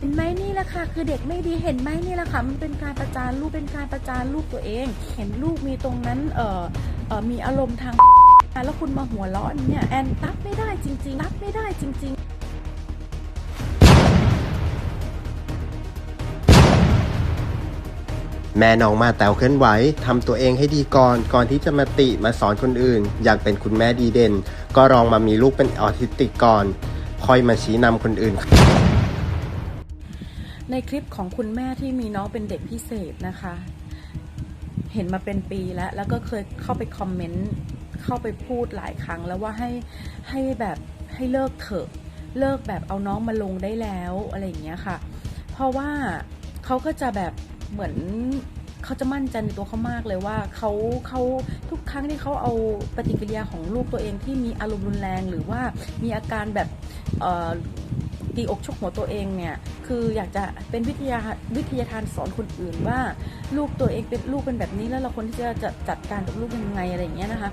เห็นไหมนี่แหละค่ะ คือเด็กไม่ดีเห็นไหมนี่แหละค่ะมันเป็นการประจานลูกเป็นการประจานลูกตัวเอง เห็นลูกมีตรงนั้นเอ่อเอ่อมีอารมณ์ทางแล้วคุณมาหัวเราะเนี่ยแอนรับไม่ได้จริงๆรับไม่ได้จริง ๆแม่น้องมาแตวเคลื่อนไหวทำตัวเองให้ดีก่อน ก่อนที่จะมาติมาสอนคนอื่น อยากเป็นคุณแม่ดีเด่น ก็ลองมามีลูกเป็นออทิสติกก่อน ค่อยมาชี้นำคนอื่น ในคลิปของคุณแม่ที่มีน้องเป็นเด็กพิเศษนะคะ เห็นมาเป็นปีแล้ว แล้วก็เคยเข้าไปคอมเมนต์เข้าไปพูดหลายครั้งแล้วว่าให้ให้แบบให้เลิกเถอะ เลิกแบบเอาน้องมาลงได้แล้วอะไรอย่างเงี้ยค่ะ เพราะว่าเขาก็จะแบบเหมือนเขาจะมั่นใจในตัวเขามากเลยว่าเขาเขาทุกครั้งที่เขาเอาปฏิกิริยาของลูกตัวเองที่มีอารมณ์รุนแรง หรือว่ามีอาการแบบตีอกชกหัวตัวเองเนี่ย คืออยากจะเป็นวิทยาวิทยาทานสอนคนอื่นว่าลูกตัวเองเป็นลูกเป็นแบบนี้แล้วเราควรที่จะจัดจัดการกับลูกยังไงอะไรอย่างเงี้ยนะคะ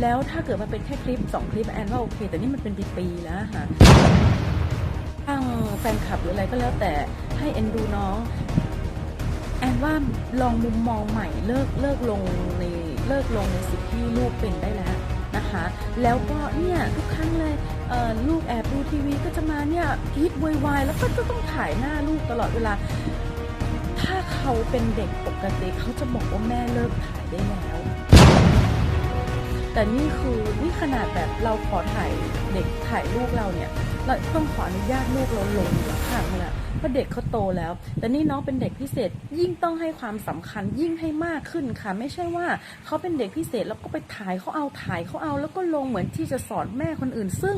แล้วถ้าเกิดมันเป็นแค่คลิปสองคลิปแอนว่าโอเค แต่นี่มันเป็นปีๆแล้วค่ะทางแฟนคลับหรืออะไรก็แล้วแต่ให้เอ็นดูน้องแอนว่าลองมุมมองใหม่เลิกเลิกลงในเลิกลงในสิ่งที่ลูกเป็นได้แล้วนะคะ แล้วก็เนี่ยทุกครั้งเลย ลูกแอบดูทีวีก็จะมาเนี่ยกีดวยวายแล้วก็จะต้องถ่ายหน้าลูกตลอดเวลา ถ้าเขาเป็นเด็กปกติเขาจะบอกว่าแม่เลิกถ่ายได้แล้ว แต่นี่คือนี่ขนาดแบบเราขอถ่ายเด็กถ่ายลูกเราเนี่ยเราต้องขออนุญาตลูกเราลงจากภาพนั่นแหละเพราะเด็กเขาโตแล้ว แต่นี่น้องเป็นเด็กพิเศษยิ่งต้องให้ความสำคัญยิ่งให้มากขึ้นค่ะ ไม่ใช่ว่าเขาเป็นเด็กพิเศษแล้วก็ไปถ่ายเขาเอาถ่ายเขาเอา แล้วก็ลงเหมือนที่จะสอนแม่คนอื่น ซึ่ง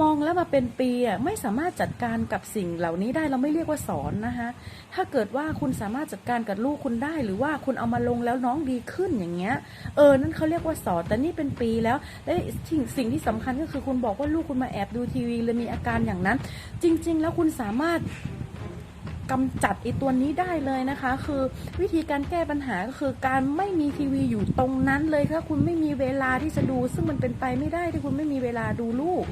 มองแล้วมาเป็นปีอะไม่สามารถจัดการกับสิ่งเหล่านี้ได้เราไม่เรียกว่าสอนนะคะถ้าเกิดว่าคุณสามารถจัดการกับลูกคุณได้ หรือว่าคุณเอามาลงแล้วน้องดีขึ้นอย่างเงี้ยเออนั่นเขาเรียกว่าสอนแต่นี่เป็นปีแล้วและสิ่งสิ่งที่สำคัญก็คือคุณบอกว่าลูกคุณมาแอบดูทีวีเลยมีอาการอย่างนั้น จริง ๆ แล้วคุณสามารถ กำจัดไอตัวนี้ได้เลยนะคะ คือวิธีการแก้ปัญหาก็คือการไม่มีทีวีอยู่ตรงนั้นเลยถ้าคุณไม่มีเวลาที่จะดู ซึ่งมันเป็นไปไม่ได้ที่คุณไม่มีเวลาดูลูก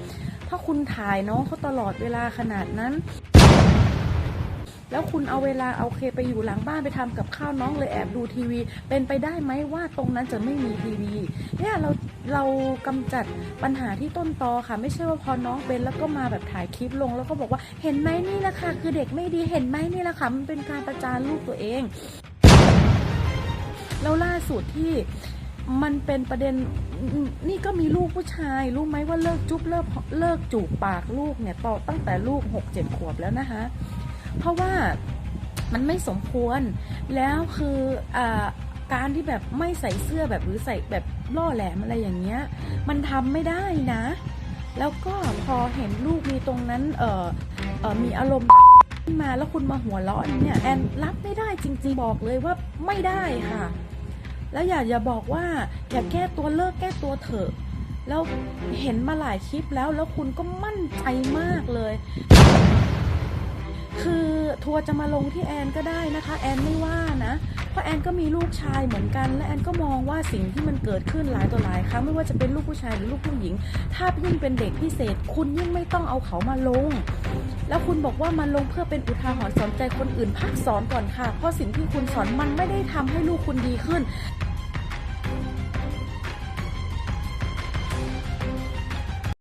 ถ้าคุณถ่ายน้องเขาตลอดเวลาขนาดนั้น แล้วคุณเอาเวลาเอาเคไปอยู่หลังบ้านไปทำกับข้าวน้องเลยแอบดูทีวี เป็นไปได้ไหมว่าตรงนั้นจะไม่มีทีวีเนี่ยเราเรากำจัดปัญหาที่ต้นตอค่ะ ไม่ใช่ว่าพอน้องเป็นแล้วก็มาแบบถ่ายคลิปลง แล้วก็บอกว่าเห็นไหมนี่แหละค่ะคือเด็กไม่ดีเห็นไหมนี่แหละค่ะมันเป็นการประจานลูกตัวเอง แล้วล่าสุดที่มันเป็นประเด็นนี่ก็มีลูกผู้ชาย รู้ไหมว่าเลิกจุ๊บเลิกเลิกจูบปากลูกเนี่ยต่อตั้งแต่ลูกหกเจ็ดขวบแล้วนะคะ เพราะว่ามันไม่สมควร แล้วคืออการที่แบบไม่ใส่เสื้อแบบหรือใส่แบบล่อแหลมอะไรอย่างเงี้ย มันทำไม่ได้นะ แล้วก็พอเห็นลูกมีตรงนั้นเออเออมีอารมณ์ขึ้นมาแล้วคุณมาหัวเราะเนี่ยแอนรับไม่ได้จริง ๆ บอกเลยว่าไม่ได้ค่ะ แล้วอย่าอย่าบอกว่าอย่าแก้ตัวเลิกแก้ตัวเถอะ แล้วเห็นมาหลายคลิปแล้วแล้วคุณก็มั่นใจมากเลย คือทัวร์จะมาลงที่แอนก็ได้นะคะ แอนไม่ว่านะ เพราะแอนก็มีลูกชายเหมือนกัน และแอนก็มองว่าสิ่งที่มันเกิดขึ้นหลายต่อหลายครั้งไม่ว่าจะเป็นลูกผู้ชายหรือลูกผู้หญิง ถ้ายิ่งเป็นเด็กพิเศษ คุณยิ่งไม่ต้องเอาเขามาลง แล้วคุณบอกว่ามาลงเพื่อเป็นอุทาหรณ์สอนใจคนอื่นพักสอนก่อนค่ะ เพราะสิ่งที่คุณสอนมันไม่ได้ทำให้ลูกคุณดีขึ้น